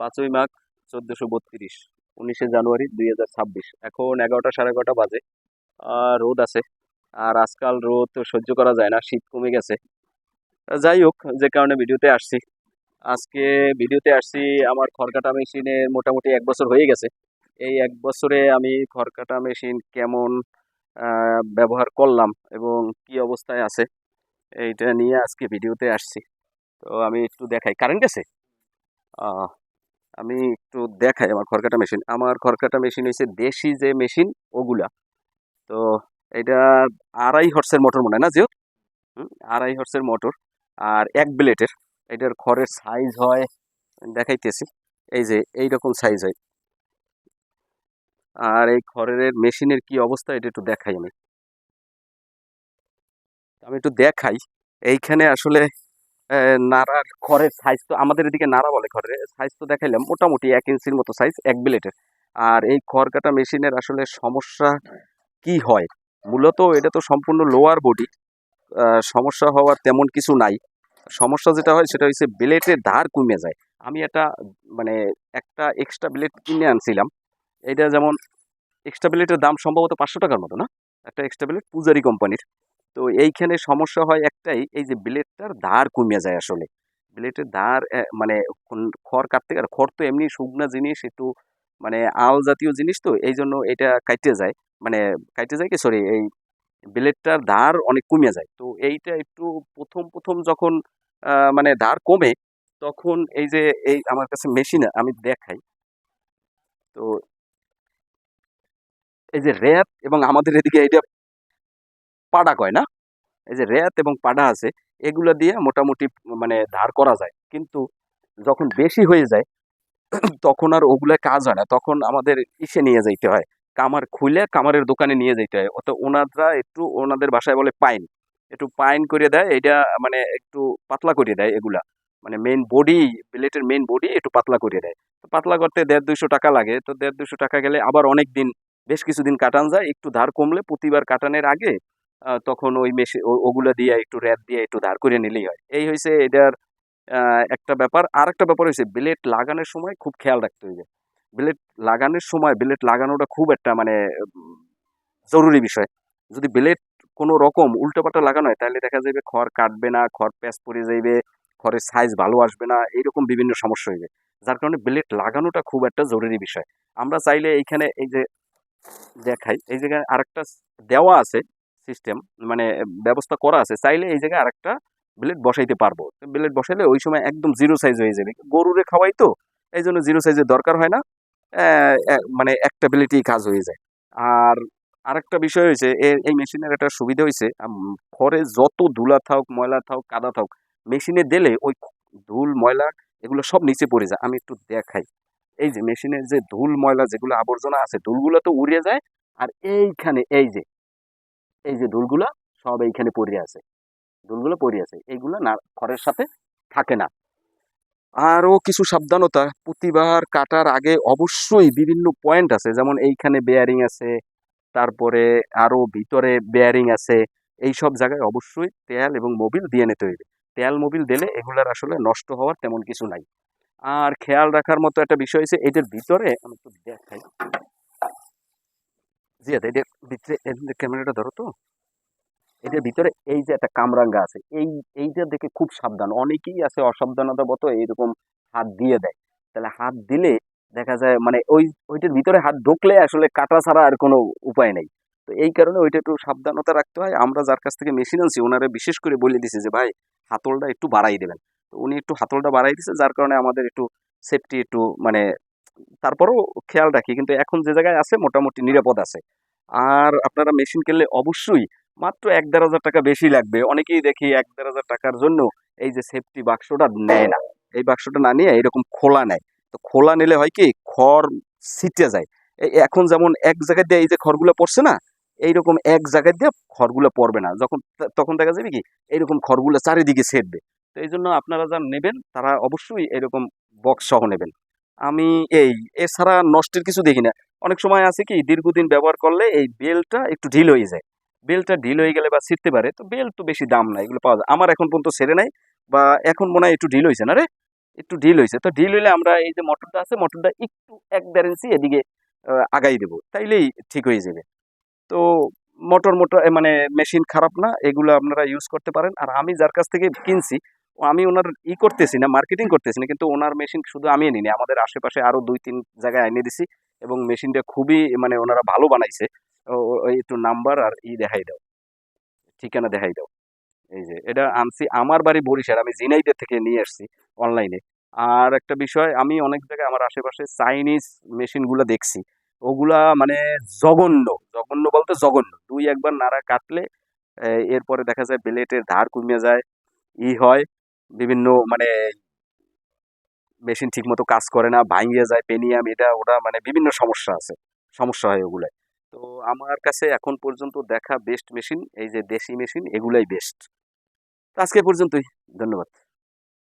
পাঁচই মাঘ চোদ্দোশো বত্রিশ, উনিশে জানুয়ারি দুই হাজার ছাব্বিশ। এখন এগারোটা সাড়ে এগারোটা বাজে। রোদ আছে। আর আজকাল রোদ সহ্য করা যায় না, শীত কমে গেছে। যাই হোক, যে কারণে ভিডিওতে আসছি। আজকে ভিডিওতে আসছি, আমার খড়কাটা মেশিনের মোটামুটি এক বছর হয়ে গেছে। এই এক বছরে আমি খড়কাটা মেশিন কেমন ব্যবহার করলাম এবং কি অবস্থায় আছে, এইটা নিয়ে আজকে ভিডিওতে আসছি। তো আমি একটু দেখাই। কারেন্ট গেছে? আমি একটু দেখাই আমার খড়কাটা মেশিন আমার খড়কাটা মেশিন হচ্ছে দেশি যে মেশিন ওগুলা। তো এটা আড়াই হর্সের মোটর মনে হয় না জিও? আড়াই হর্সের মোটর আর এক ব্লেডের এটার খড়ের সাইজ হয় দেখাইতেছি। এই যে এই রকম সাইজ হয়। আর এই খড়ের মেশিনের কি অবস্থা, এটা একটু দেখাই আমি। আমি একটু দেখাই। এইখানে আসলে নাড়ার খড়ের সাইজ তো আমাদের এদিকে নাড়া বলে খড়ের সাইজ তো দেখাইলাম, মোটামুটি এক ইঞ্চির মতো সাইজ এক ব্লেডের আর এই খড় কাটা মেশিনের আসলে সমস্যা কি হয়? মূলত এটা তো সম্পূর্ণ লোয়ার বডি সমস্যা হওয়ার তেমন কিছু নাই। সমস্যা যেটা হয় সেটা হচ্ছে ব্লেডের ধার কমে যায়। আমি এটা মানে একটা এক্সট্রা ব্লেড কিনে আনছিলাম এটা যেমন এক্সট্রা ব্লেডের দাম সম্ভবত পাঁচশো টাকার মতো না? একটা এক্সট্রা ব্লেড পূজারি কোম্পানির তো এইখানে সমস্যা হয় একটাই, এই যে ব্লেডটার ধার কমে যায় আসলে। ব্লেডের ধার মানে খড় কাটতে গেলে, খড় তো এমনি শুকনা জিনিস, একটু মানে আল জাতীয় জিনিস তো, এই জন্য এটা কাটতে যায়। মানে কাটতে যায় কি সরি এই ব্লেডটার ধার অনেক কমে যায়। তো এইটা একটু প্রথম প্রথম যখন মানে ধার কমে, তখন এই যে এই আমার কাছে মেশিন আমি দেখাই। তো এই যে র্যাপ এবং আমাদের এদিকে এইটা পাডা কয় না? এই যে র্যাত এবং পাডা আছে, এগুলো দিয়ে মোটামুটি মানে ধার করা যায়। কিন্তু যখন বেশি হয়ে যায়, তখন আর ওগুলো কাজ হয় না। তখন আমাদের ইসে নিয়ে যাইতে হয়। কামার খুলে কামারের দোকানে নিয়ে যাইতে হয়। অত ওনারা একটু ওনাদের বাসায় বলে পাইন। একটু পাইন করে দেয় এটা মানে একটু পাতলা করে দেয় এগুলা। মানে মেন বডি প্লেটের মেন বডি একটু পাতলা করে দেয়। তো পাতলা করতে দেড় দুইশো টাকা লাগে। তো দেড় দুইশো টাকা গেলে আবার অনেক দিন বেশ কিছুদিন কাটান যায়। একটু ধার কমলে প্রতিবার কাটানোর আগে তখন ওই মেশি ওগুলো দিয়ে একটু র্যাপ দিয়ে একটু ধার করে নিলেই হয়। এই হয়েছে এটার একটা ব্যাপার। আর একটা ব্যাপার হয়েছে ব্লেড লাগানোর সময় খুব খেয়াল রাখতে হবে ব্লেড লাগানোর সময় ব্লেড লাগানোটা খুব একটা মানে জরুরি বিষয়। যদি ব্লেড কোনো রকম উল্টোপাল্টা লাগানো হয়, তাহলে দেখা যাবে খড় কাটবে না, খড় প্যাঁচ পড়ে যাইবে, খড়ের সাইজ ভালো আসবে না, এইরকম বিভিন্ন সমস্যা হইবে। যার কারণে ব্লেড লাগানোটা খুব একটা জরুরি বিষয়। আমরা চাইলে এইখানে এই যে দেখাই, এই জায়গায় আরেকটা দেওয়া আছে। সিস্টেম মানে ব্যবস্থা করা আছে, চাইলে এই জায়গায় আরেকটা ব্লেড বসাইতে পারব। ব্লেড বসাইলে ওই সময় একদম জিরো সাইজ হয়ে যাবে। গরুরে খাওয়াই তো, এই জন্য জিরো সাইজের দরকার হয় না। মানে একটা কাজ হয়ে যায়। আর আরেকটা বিষয় হয়েছে এই মেশিনের একটা সুবিধা হয়েছে ঘরে যত ধুলা থাক ময়লা থাক কাদা থাক মেশিনে দিলে ওই ধুল, ময়লা এগুলো সব নিচে পড়ে যায়। আমি একটু দেখাই। এই যে মেশিনের যে ধুল, ময়লা যেগুলো আবর্জনা আছে, ধুলগুলো তো উড়ে যায়। আর এইখানে এই যে এই যে ধুলগুলো সব এইখানে পড়ে আছে। ধুলগুলো পড়ে আছে। এইগুলো না খড়ের সাথে থাকে না। আরও কিছু সাবধানতা প্রতিবার কাটার আগে অবশ্যই বিভিন্ন পয়েন্ট আছে। যেমন এইখানে বেয়ারিং আছে, তারপরে আরও ভিতরে বেয়ারিং আছে। এই সব জায়গায় অবশ্যই তেল এবং মোবিল দিয়ে নিতে হইবে। তেল মোবিল দিলে এগুলার আসলে নষ্ট হওয়ার তেমন কিছু নাই। আর খেয়াল রাখার মতো একটা বিষয় হচ্ছে এটার ভিতরে আমি একটু দেখাই। জি এটার ভিতরে ক্যামেরাটা ধরো তো। এটার ভিতরে এই যে একটা কামরাঙ্গা আছে, এই, এইটা দেখে খুব সাবধান। অনেকেই আছে অসাবধানতাবত এইরকম হাত দিয়ে দেয়। তাহলে হাত দিলে দেখা যায় মানে ওই, ওইটার ভিতরে হাত ঢুকলে আসলে কাটা ছাড়া আর কোনো উপায় নেই। তো এই কারণে ওইটা একটু সাবধানতা রাখতে হয়। আমরা যার কাছ থেকে মেশিন আনছি, ওনারা বিশেষ করে বলে দিছে যে, ভাই, হাতলটা একটু বাড়াই দেবেন। তো উনি একটু হাতলটা বাড়াই দিছে, যার কারণে আমাদের একটু সেফটি একটু মানে তারপরেও খেয়াল রাখি, কিন্তু এখন যে জায়গায় আছে মোটামুটি নিরাপদ আছে। আর আপনারা মেশিন কিনলে অবশ্যই মাত্র এক দেড় হাজার টাকা বেশি লাগবে। অনেকেই দেখি এক দেড় হাজার টাকার জন্য এই যে সেফটি বাক্সটা নেয় না। এই বাক্সটা না নিয়ে এরকম খোলা নেয়। তো খোলা নিলে হয় কি খড় ছিটে যায়। এই এখন যেমন এক জায়গায় দিয়ে এই যে খড়গুলো পড়ছে না, এইরকম এক জায়গায় দিয়ে খড়গুলো পড়বে না। যখন তখন দেখা যাবে কি এইরকম খড়গুলো চারিদিকে ছেটবে। তো এই জন্য আপনারা যা নেবেন তারা অবশ্যই এরকম বক্স সহ নেবেন। আমি এই, এছাড়া নষ্টের কিছু দেখি না। অনেক সময় আছে কি, দীর্ঘদিন ব্যবহার করলে এই বেলটা একটু ঢিল হয়ে যায়। বেলটা ঢিল হয়ে গেলে বা ছিঁড়তে পারে, তো বেল তো বেশি দাম না, এগুলো পাওয়া যায়। আমার এখন পর্যন্ত ছেড়ে নাই, বা এখন মনে হয় একটু ঢিল হয়েছে, না রে? একটু ঢিল হয়েছে। তো ঢিল হইলে আমরা এই যে মোটরটা আছে, মোটরটা একটু এক দেড় এদিকে আগাই দেবো, তাইলেই ঠিক হয়ে যাবে। তো মোটর মোটর মানে মেশিন খারাপ না, এগুলো আপনারা ইউজ করতে পারেন। আর আমি যার কাছ থেকে কিনছি আমি ওনার ই করতেছি না মার্কেটিং করতেছি না, কিন্তু ওনার মেশিন শুধু আমি নিনি আমাদের আশেপাশে আরও দুই তিন জায়গায় এনে দিছি এবং মেশিনটা খুবই মানে ওনারা ভালো বানাইছে। একটু নাম্বার আর ই দেখাই দাও, ঠিকানা দেখাই দাও। এই যে, এটা আনছি, আমার বাড়ি বরিশাল, আমি জিনাইদের থেকে নিয়ে আসছি অনলাইনে আর একটা বিষয়, আমি অনেক জায়গায় আমার আশেপাশে চাইনিজ মেশিনগুলো দেখছি, ওগুলা মানে জঘন্য জঘন্য বলতে জঘন্য। দুই একবার নাড়া কাটলে এরপরে দেখা যায় ব্লেটের ধার কমে যায়, ই হয়। বিভিন্ন মানে মেশিন ঠিক মতো কাজ করে না, ভাঙিয়ে যায় পেনিয়াম এটা ওটা মানে বিভিন্ন সমস্যা আছে, সমস্যা হয় ওগুলাই তো আমার কাছে এখন পর্যন্ত দেখা বেস্ট মেশিন এই যে দেশি মেশিন এগুলাই বেস্ট তো আজকে পর্যন্তই, ধন্যবাদ।